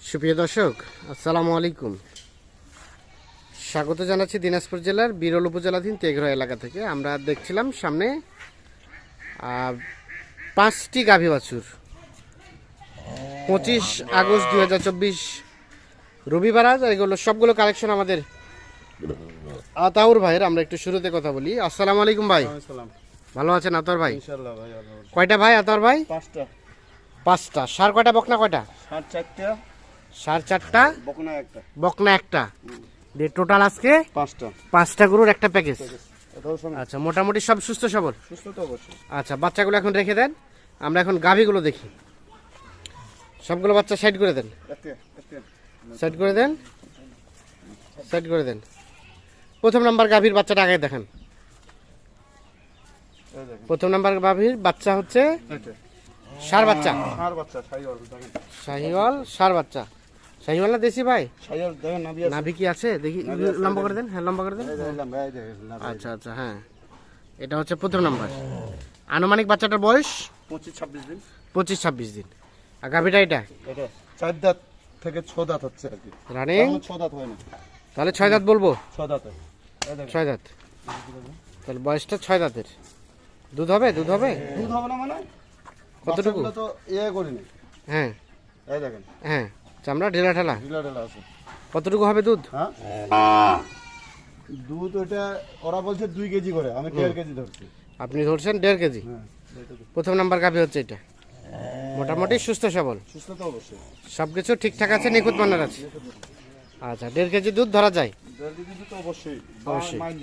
সুপ্রিয় দর্শক আসসালামু আলাইকুম। স্বাগত জানাচ্ছি দিনাজপুর জেলার বিরল উপজেলাধীন তেঘরা এলাকা থেকে। আমরা দেখছিলাম সামনে পাঁচটি গাভী বাছুর। পঁচিশ আগস্ট দু হাজার চব্বিশ রবিবার আজ এগুলো সবগুলো কালেকশন আমাদের আতাউর ভাইয়ের। আমরা একটু শুরুতে কথা বলি। আসসালামু আলাইকুম ভাই। ভালো আছেন আতাউর ভাই? কয়টা ভাই আতাউর ভাই? পাঁচটা। পাঁচটা। সার কয়টা বকনা কয়টা? ষাট চারটা। সার চারটা বকনা একটা। বকনা একটা। দিয়ে টোটাল আজকে পাঁচটা। পাঁচটা গরুর একটা প্যাকেজ। আচ্ছা মোটামুটি সব সুস্থ সবল? সুস্থ তো অবশ্যই। আচ্ছা বাচ্চাগুলো এখন রেখে দেন। আমরা এখন গাভীগুলো দেখি। সবগুলো বাচ্চা সাইড করে দেন। সাইড করে দেন। সাইড করে দেন। প্রথম নাম্বার গাভীর বাচ্চাটা আগে দেখেন। প্রথম নাম্বার গাভীর বাচ্চা হচ্ছে সার বাচ্চা। আর বাচ্চা শাহিওয়াল সার বাচ্চা। শাহিওয়াল না দেশি ভাই? দেখেন আছে। নাভি কি আছে? দেখি লম্বা করে দেন হ্যাঁ লম্বা করে দেন। আচ্ছা আচ্ছা হ্যাঁ। এটা হচ্ছে প্রথম নাম্বার। আনুমানিক বাচ্চাটার বয়স? পঁচিশ ছাব্বিশ দিন। পঁচিশ ছাব্বিশ দিন। আর গাভীটা এটা? এটা চার দাঁত থেকে ছ দাঁত হচ্ছে আর কি। রানিং ছ দাঁত হয় না। তাহলে ছয় দাঁত বলব? ছ দাঁত হয়। ছয় দাঁত। তাহলে বয়সটা ছয় দাঁতের। দুধ হবে? দুধ হবে? দুধ হবে না মানে? কতটুকু? তো ইয়ে করিনি। হ্যাঁ। এই দেখেন। হ্যাঁ। চামড়া ঢেলা ঢিলা? ঢিলা আছে। কতটুকু হবে দুধ? হ্যাঁ। দুধ ওটা ওরা বলছে দুই কেজি করে আমি দেড় কেজি ধরছি। আপনি ধরছেন দেড় কেজি? হ্যাঁ প্রথম নাম্বার গাভী হচ্ছে এটা। মোটামুটি সুস্থ সবল। সুস্থ তো অবশ্যই। সব কিছু ঠিকঠাক আছে নিখুঁত মানের আছে? আচ্ছা দেড় কেজি দুধ ধরা যায়? অবশ্যই। মাইন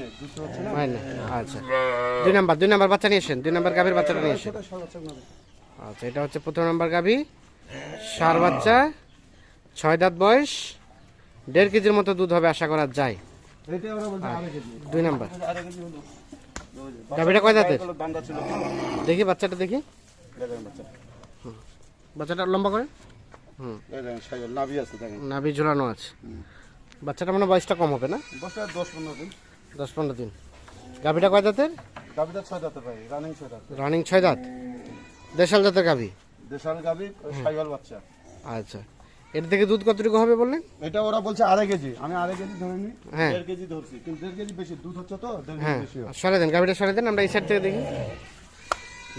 হয় আচ্ছা। দুই নাম্বার দুই নাম্বার বাচ্চা নিয়ে এসেন দুই নাম্বার গাভীর বাচ্চাটা নিয়ে এসেন। আচ্ছা এটা হচ্ছে প্রথম নাম্বার গাভী সার বাচ্চা। ছয় দাঁত বয়স দেড় কেজির মতো দুধ হবে আশা করা যায়। দুই নাম্বার। কেজি কয় দাঁতের? দেখি বাচ্চাটা দেখি। বাচ্চাটা লম্বা করে? হুম। নাভি আছে দেখেন নাভি ঝুলানো আছে। বাচ্চাটা মানে বয়সটা কম হবে না? দশ পনেরো দিন। দশ পনেরো দিন গাভীটা কয় দাঁতের? গাভিটা ছয় দাঁতে। পাই রানিং ছয় দাঁত রানিং ছয় দাঁত দেশাল জাতের গাভী? দেশাল গাভি সাইকেল বাচ্চা। আচ্ছা। এর থেকে দুধ কতটুকু হবে বললেন? এটা ওরা বলছে আড়াই কেজি। আমি আড়াই কেজি ধরে নি হ্যাঁ। দেড় কেজি ধরছি। কিন্তু দেড় কেজি বেশি। দুধ হচ্ছে তো দেড় কেজি হ্যাঁ। বেশি সরে দেন গাভীটা সরে দেন আমরা এই সাইড থেকে দেখি।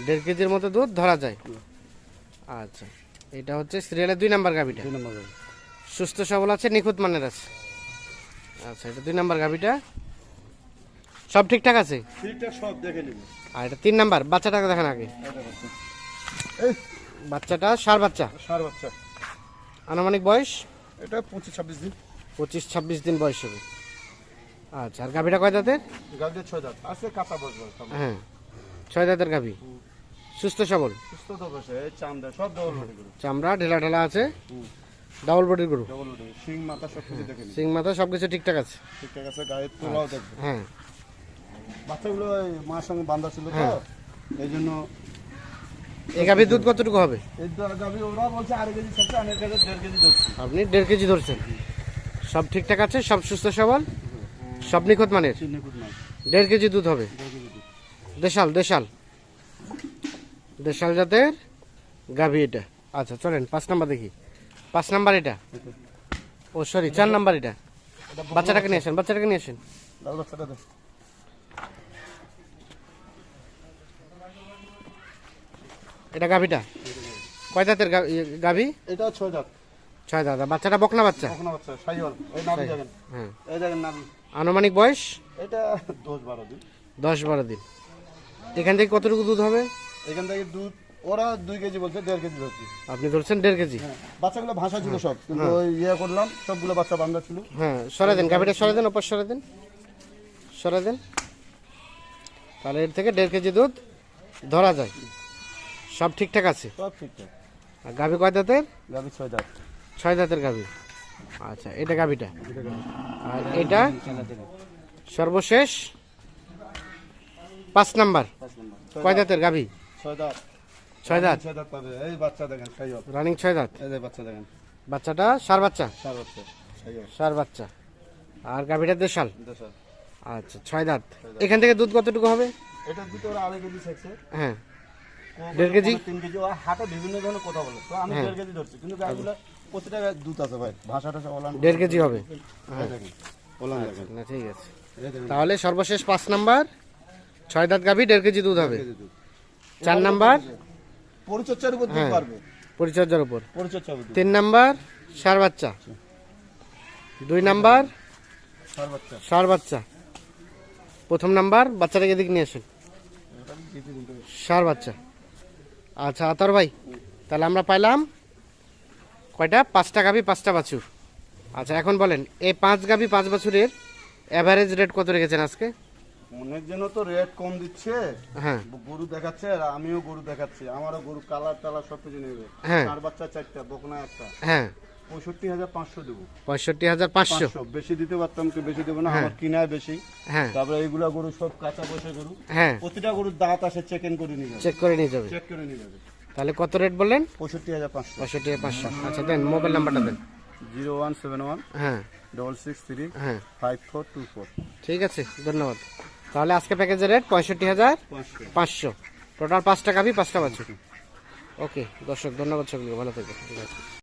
দেড় কেজির মতো দুধ ধরা যায়। আচ্ছা। এটা হচ্ছে সিরিয়ালের দুই নাম্বার গাভীটা। দুই নম্বর গাভি। সুস্থ সবল আছে নিখুঁত মানের আছে। আচ্ছা এটা দুই নাম্বার গাভীটা। সব ঠিকঠাক আছে? ঠিকঠাক সব দেখে নিবি। আর এটা তিন নাম্বার বাচ্চাটাকে দেখেন আগে। বাচ্চা। এই বাচ্চাটা সার বাচ্চা। সার বাচ্চা। আনুমানিক বয়স? এটা পঁচিশ ছাব্বিশ দিন। পঁচিশ ছাব্বিশ দিন বয়স হবে। আচ্ছা আর গাভীটা কয় দাঁতের? গাভিটা ছয় দাঁত। আছে কাঁচা বসবে হ্যাঁ ছয় দাঁতের গাভী। সুস্থ সবল? সুস্থ বসে চান্দা সব ডবল বডি চামড়া ঢেলা ঢেলা আছে? ডাবল বডির গরু? ডবল বডি শিং মাথা সব কিছু দেখে নিবি সিং মাথা সব কিছু ঠিকঠাক আছে? ঠিকঠাক আছে গায়ের তোলাও দেখবে। হ্যাঁ। বাচ্চাগুলো মার সঙ্গে বান্ধা ছিল তো হ্যাঁ। এই জন্য এই গাভীর দুধ কতটুকু হবে? আপনি দেড় কেজি ধরছেন। সব ঠিকঠাক আছে? সব সুস্থ সবল? সব নিখুঁত মানের? দেড় কেজি দুধ হবে। দেশাল দেশাল। দেশাল জাতের গাভী এটা। আচ্ছা চলেন পাঁচ নাম্বার দেখি। পাঁচ নাম্বার এটা? ও সরি চার নাম্বার এটা। বাচ্চাটাকে নিয়ে আসেন বাচ্চাটাকে নিয়ে আসেন লাল বাচ্চাটা দে এটা গাভীটা? কয় দাঁতের গা- ইয়ে, গাভী? এটা ছয় দাঁত ছয় দাদা বাচ্চাটা বকনা বাচ্চা? কখনো বাচ্চা সাইওয়াল। এই নাবি দেখেন হ্যাঁ। এই দেখেন নাবি আনুমানিক বয়স? এটা দশ বারো দিন। দশ বারো দিন। এখান থেকে কতটুকু দুধ হবে? এখান থেকে দুধ ওরা দুই কেজি বলছে দেড় কেজি ধরছি। আপনি ধরছেন দেড় কেজি? হ্যাঁ। বাচ্চাগুলো ভাষা ছিল সব কিন্তু ওই ইয়ে করলাম সবগুলো বাচ্চা বান্ধা ছিল। হ্যাঁ সরে দেন গাভীটা সরে দেন ওপর সরে দেন। সরে দেন। তাহলে এর থেকে দেড় কেজি দুধ ধরা যায়। সব ঠিকঠাক আছে? সব ঠিকঠাক। আর গাভী কয় দাঁতের? গাভি ছয় দাঁত। ছয় দাঁতের গাভী। আচ্ছা এটা গাভীটা? আর এটা? সর্বশেষ? পাঁচ নাম্বার। কয় দাঁত, দাঁতের গাভী? ছয় দাঁত। ছয় দাঁত? ছয় দাঁত পাবে। এই বাচ্চা দেখেন রানিং ছয় দাঁত? এই বাচ্চা দেখেন। বাচ্চাটা সার বাচ্চা? সার বাচ্চা সার বাচ্চা। আর গাভীটা দেশাল? দেশাল। আচ্ছা ছয় দাঁত। এখান থেকে দুধ কতটুকু হবে? এটা দুটো ওরা আড়াই কেজি হ্যাঁ। দেড় কেজি? তিন কেজি হাটে বিভিন্ন ধরনের কথা বলে। তো আমি হ্যাঁ। দেড় কেজি ধরছি কিন্তু গাছগুলো প্রতিটা দুধ আছে ভাই ওলান দেড় কেজি হবে? ওলান না ঠিক আছে। তাহলে সর্বশেষ পাঁচ নাম্বার ছয় দাঁত গাভী দেড় কেজি দুধ হবে। চার নাম্বার? পরিচর্যার উপর হ্যাঁ। পারবে পরিচর্যার উপর। পরিচর্যার উপর তিন নাম্বার সার বাচ্চা। দুই নাম্বার বাচ্চা। সার বাচ্চা। প্রথম নাম্বার বাচ্চাটাকে এদিকে নিয়ে আসুন। দিতে। সার বাচ্চা। আচ্ছা আতর ভাই তাহলে আমরা পাইলাম কয়টা? পাঁচটা গাভি পাঁচটা বাছুর। আচ্ছা এখন বলেন এই পাঁচ গাভি পাঁচ বাছুরের অ্যাভারেজ রেট কত রেখেছেন আজকে? অনেক জন তো রেট কম দিচ্ছে। হ্যাঁ। গরু দেখাচ্ছে আর আমিও গরু দেখাচ্ছি। আমারও গরু কালার টালার সব কিছু নেবে। হ্যাঁ। চার বাচ্চা চারটা বকনা একটা। হ্যাঁ। পঁয়ষট্টি হাজার পাঁচশো দেবো। পঁয়ষট্টি হাজার পাঁচশো। পাঁচশো। বেশি দিতে পারতাম কি বেশি দেবো না। হ্যাঁ। আমার কিনায় বেশি। হ্যাঁ। তারপরে এইগুলা গরু সব কাঁচা বসে গরু। হ্যাঁ। প্রতিটা গরুর দাঁত আসে চেক ইন করে নিয়ে যাবে। চেক করে নিয়ে যাবে। চেক করে নিয়ে যাবে। তাহলে কত রেট বললেন? পঁয়ষট্টি হাজার পাঁচশো। পঁয়ষট্টি পাঁচশো। আচ্ছা দেন মোবাইল নাম্বারটা দেন। জিরো ওয়ান সেভেন ওয়ান হ্যাঁ। ডবল সিক্স থ্রি হ্যাঁ। ফাইভ ফোর টু ফোর ঠিক আছে ধন্যবাদ। তাহলে আজকে প্যাকেজের রেট পঁয়ষট্টি হাজার পাঁচশো। পাঁচশো। টোটাল পাঁচটা গাভি পাঁচটা বাছুর। ওকে দর্শক ধন্যবাদ সকলকে। ভালো আছে